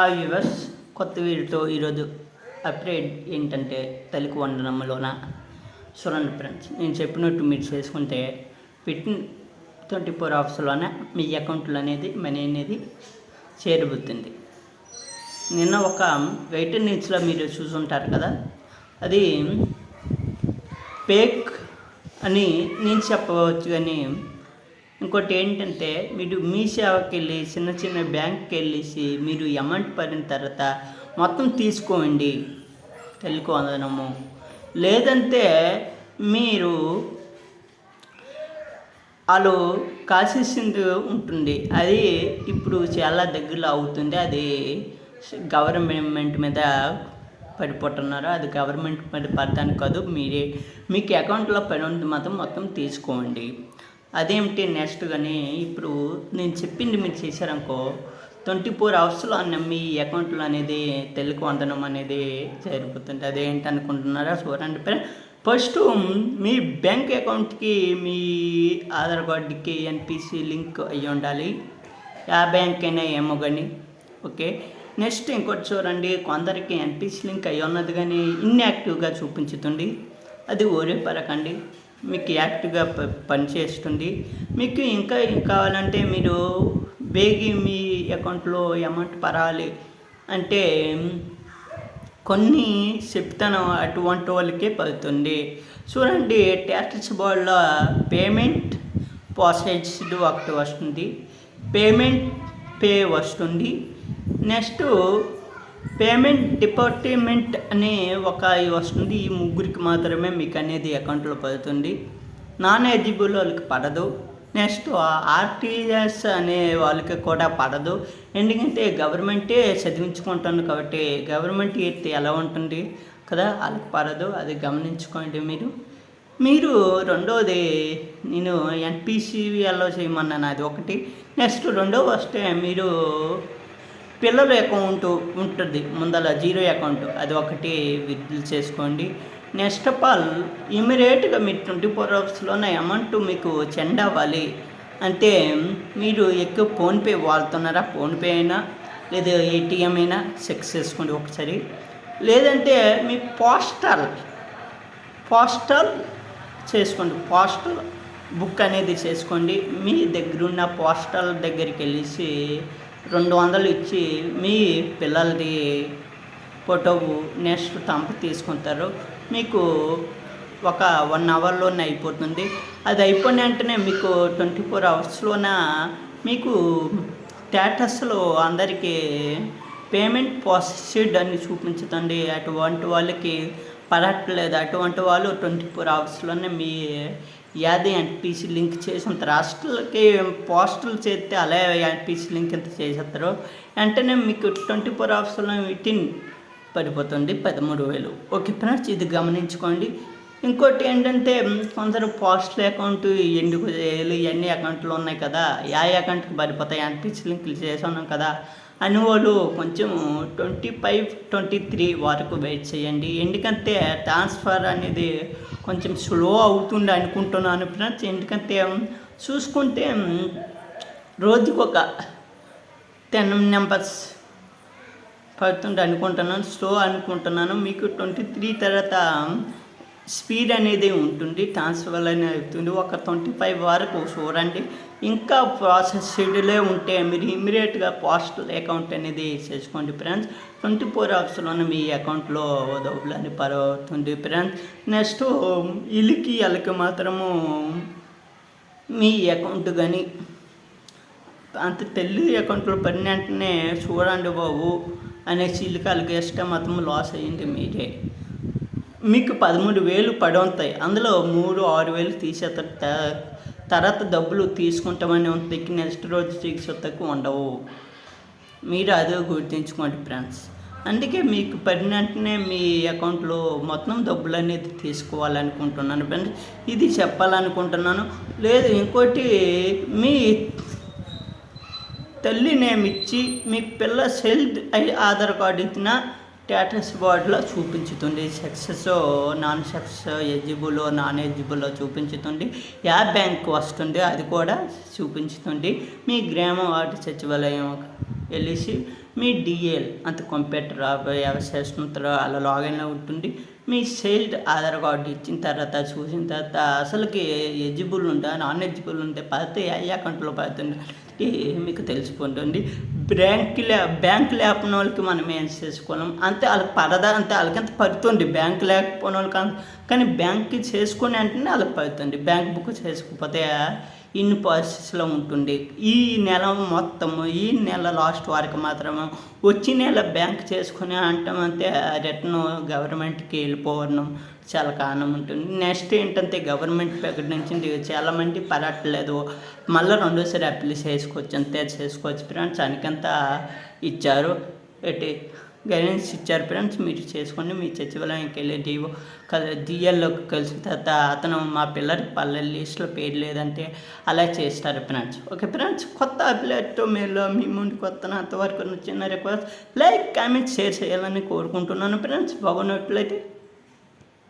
ఆ యువర్స్ కొత్త వీడితో ఈరోజు అప్డేట్ ఏంటంటే తల్లికి వండనంలోన చూడండి ఫ్రెండ్స్ నేను చెప్పినట్టు మీరు చేసుకుంటే వితిన్ ట్వంటీ ఫోర్ అవర్స్లోనే మీ అకౌంట్లో అనేది మనీ అనేది చేరుబుతుంది. నిన్న ఒక వెయిట్ న్యూస్లో మీరు చూసుంటారు కదా అది పేక్ అని నేను చెప్పవచ్చు కానీ ఇంకోటి ఏంటంటే మీరు మీ సేవకి వెళ్ళి చిన్న చిన్న బ్యాంక్కి వెళ్ళేసి మీరు అమౌంట్ పడిన తర్వాత మొత్తం తీసుకోండి. తెలుగు లేదంటే మీరు వాళ్ళు కాసేసింది ఉంటుంది. అది ఇప్పుడు చాలా దగ్గరలో అవుతుంది. అది గవర్నమెంట్ మీద పడిపోతున్నారు. అది గవర్నమెంట్ మీద పడటానికి కాదు మీరే మీకు అకౌంట్లో పని ఉంది మాత్రం మొత్తం తీసుకోండి. అదేమిటి నెక్స్ట్ కానీ ఇప్పుడు నేను చెప్పింది మీరు చేశారనుకో ట్వంటీ ఫోర్ అవర్స్లో నమ్మి మీ అకౌంట్లో అనేది తెలుగు వందనం అనేది జరిగిపోతుంది అదేంటి అనుకుంటున్నారా చూడండి. ఫస్ట్ మీ బ్యాంక్ అకౌంట్కి మీ ఆధార్ కార్డుకి ఎన్పిసి లింక్ అయ్యి ఉండాలి. ఆ బ్యాంక్ అయినా ఏమో కానీ ఓకే. నెక్స్ట్ ఇంకోటి చూడండి కొందరికి ఎన్పిసి లింక్ అయ్యి ఉన్నది కానీ ఇన్యాక్టివ్గా చూపించుతుంది. అది ఓరే పరకండి. మీకు యాక్టివ్గా ప పనిచేస్తుంది. మీకు ఇంకా కావాలంటే మీరు బేగి మీ అకౌంట్లో అమౌంట్ పరాలి అంటే కొన్ని చెప్తాను అటువంటి వాళ్ళకే పడుతుంది. చూడండి ట్యాక్స్ బోర్డులో పేమెంట్ ప్రాసెస్డ్ ఒకటి వస్తుంది. పేమెంట్ పే వస్తుంది. నెక్స్ట్ పేమెంట్ డిపార్ట్మెంట్ అనే ఒక వస్తుంది. ఈ ముగ్గురికి మాత్రమే మీకు అనేది అకౌంట్లో పడుతుంది. నాన్ ఎలిజిబుల్ వాళ్ళకి పడదు. నెక్స్ట్ ఆర్టీఎస్ అనే వాళ్ళకి కూడా పడదు. ఎందుకంటే గవర్నమెంటే చదివించుకుంటుంది కాబట్టి గవర్నమెంట్ ఎత్తి ఎలా ఉంటుంది కదా? వాళ్ళకి పడదు. అది గమనించుకోండి మీరు. మీరు రెండోది నేను ఎన్పిసివిఎల్లో చేయమన్నాను. అది ఒకటి. నెక్స్ట్ రెండో వస్తే మీరు పిల్లల అకౌంట్ ఉంటుంది ముందల జీరో అకౌంట్. అది ఒకటి విత్డ్రా చేసుకోండి. నెక్స్ట్ ఆఫ్ ఆల్ ఇమీడియట్గా మీరు ట్వంటీ ఫోర్ అవర్స్లోనే అమౌంట్ మీకు చెండ్ అవ్వాలి. అంటే మీరు ఎక్కువ ఫోన్పే వాడుతున్నారా? ఫోన్పే అయినా లేదా ఏటీఎం అయినా చెక్ చేసుకోండి ఒకసారి. లేదంటే మీ పోస్టల్ పోస్టల్ చేసుకోండి. పోస్టల్ బుక్ అనేది చేసుకోండి. మీ దగ్గరున్న పోస్టల్ దగ్గరికి వెళ్ళేసి రెండు వందలు ఇచ్చి మీ పిల్లలది ఫోటో నెక్స్ట్ తంపు తీసుకుంటారు. మీకు ఒక వన్ అవర్లోనే అయిపోతుంది. అది అయిపోయిన వెంటనే మీకు ట్వంటీ ఫోర్ అవర్స్లోన మీకు స్టేటస్లో అందరికీ పేమెంట్ ప్రాసెస్డ్ అని చూపించదండి. అటువంటి వాళ్ళకి పడట్లేదు అటువంటి వాళ్ళు ట్వంటీ ఫోర్ అవర్స్లోనే మీ యాది ఎన్పిసి లింక్ చేసి ఉంటారు పోస్టులు చేస్తే అలా ఎన్పిసి లింక్ ఎంత చేసేస్తారు? వెంటనే మీకు ట్వంటీ ఫోర్ అవర్స్లో విటిన్ పడిపోతుంది. పదమూడు వేలు. ఓకే ఫ్రెండ్స్ ఇది గమనించుకోండి. ఇంకోటి ఏంటంటే కొందరు పోస్టల్ అకౌంట్ ఎందుకు చేయాలి ఇవన్నీ అకౌంట్లు ఉన్నాయి కదా? యా అకౌంట్కి పడిపోతాయి. ఎన్పిసి లింక్లు చేసి ఉన్నాం కదా? అనువులు కొంచెం ట్వంటీ ఫైవ్ ట్వంటీ త్రీ వరకు వెయిట్ చేయండి. ఎందుకంటే ట్రాన్స్ఫర్ అనేది కొంచెం స్లో అవుతుంది అనుకుంటున్నాను ఫ్రెండ్స్ ఎందుకంటే చూసుకుంటే రోజుకు ఒక టెన్ నెంబర్స్ పడుతుంది అనుకుంటున్నాను స్లో అనుకుంటున్నాను. మీకు ట్వంటీ త్రీ తర్వాత స్పీడ్ అనేది ఉంటుంది ట్రాన్స్ఫర్ అనేది అవుతుంది. ఒక ట్వంటీ ఫైవ్ వరకు చూడండి ఇంకా ప్రాసెస్ షెడ్యూలే ఉంటే మీరు ఇమీడియట్గా పోస్టల్ అకౌంట్ అనేది చేసుకోండి ఫ్రెండ్స్. ట్వంటీ ఫోర్ అవర్స్లోనే మీ అకౌంట్లో డబ్బులు అని పడుతుంది ఫ్రెండ్స్. నెక్స్ట్ ఇలికి వాళ్ళకి మాత్రము మీ అకౌంట్ కానీ అంత తెలుగు అకౌంట్లో పడిన వెంటనే చూడండి బాబు అనే చిలుకలకి ఇష్టం మొత్తం లాస్ అయ్యింది మీరే. మీకు పదమూడు వేలు పడి ఉంటాయి అందులో మూడు ఆరు వేలు తీసేస్తారు తర్వాత డబ్బులు తీసుకుంటామని ఉంటుంది నెక్స్ట్ రోజు చికిత్సకు ఉండవు. మీరు అదే గుర్తుంచుకోండి ఫ్రెండ్స్. అందుకే మీకు పడిన వెంటనే మీ అకౌంట్లో మొత్తం డబ్బులు అనేది తీసుకోవాలనుకుంటున్నాను ఫ్రెండ్స్. ఇది చెప్పాలనుకుంటున్నాను. లేదు ఇంకోటి మీ తల్లి నేమిచ్చి ఇచ్చి మీ పిల్ల సెల్డ్ ఆధార్ కార్డు ఇచ్చిన స్టేటస్ బోర్డులో చూపించుతుంది. Success non success eligible non eligible చూపించుతుంది. యా బ్యాంక్ వస్తుంది అది కూడా చూపించుతుంది. మీ గ్రామ వార్డు సచివాలయం వెళ్ళేసి మీ డిఎల్ అంత కంప్యూటర్ వ్యవస్థలో అలా లాగిన్లో ఉంటుంది. మీ సేల్డ్ ఆధార్ కార్డు ఇచ్చిన తర్వాత చూసిన తర్వాత అసలుకి ఎజిబుల్ ఉందా నాన్ ఎజిబుల్ ఉంటే పడితే ఏ అకౌంట్లో పడుతుంది? మీకు తెలిసిపోతుంది. బ్యాంక్ లే బ్యాంక్ లేకపోయిన వాళ్ళకి మనం ఏం చేసుకోలేం? అంతే వాళ్ళకి పడదా? అంతే వాళ్ళకంత పడుతుంది? బ్యాంక్ లేకపోయిన వాళ్ళకి అంత- కానీ బ్యాంక్కి చేసుకుని అంటేనే వాళ్ళకి పడుతుంది. బ్యాంక్ బుక్ చేసుకోకపోతే ఇన్ని ప్రాసెస్లో ఉంటుంది ఈ నెల మొత్తము ఈ నెల లాస్ట్ వరకు మాత్రమే వచ్చి నెల బ్యాంక్ చేసుకుని అంటాం అంతే రిటర్న్ గవర్నమెంట్కి వెళ్ళిపోవడం చాలా కారణం ఉంటుంది. నెక్స్ట్ ఏంటంటే గవర్నమెంట్ ప్రకటించింది చాలామంది పడట్లేదు. మళ్ళీ రెండోసారి అప్లై చేసుకోవచ్చు అంతే చేసుకోవచ్చు. ఫ్రెండ్స్ అనికంతా ఇచ్చారు. ఎట్టి గైడెన్స్ ఇచ్చారు ఫ్రెండ్స్. మీరు చేసుకోండి. మీ సచివాలయంకి వెళ్ళి డిఓ డిఎల్లోకి కలిసిన తర్వాత అతను మా పిల్లలకి పల్లె లిస్ట్లో పేరు లేదంటే అలా చేస్తారు ఫ్రెండ్స్. ఓకే ఫ్రెండ్స్ కొత్త అప్డేట్తో మీలో మీ ముందుకు వస్తాను అంతవరకు చిన్న రిక్వెస్ట్ లైక్ కామెంట్ షేర్ చేయాలని కోరుకుంటున్నాను ఫ్రెండ్స్. బాగున్నట్లయితే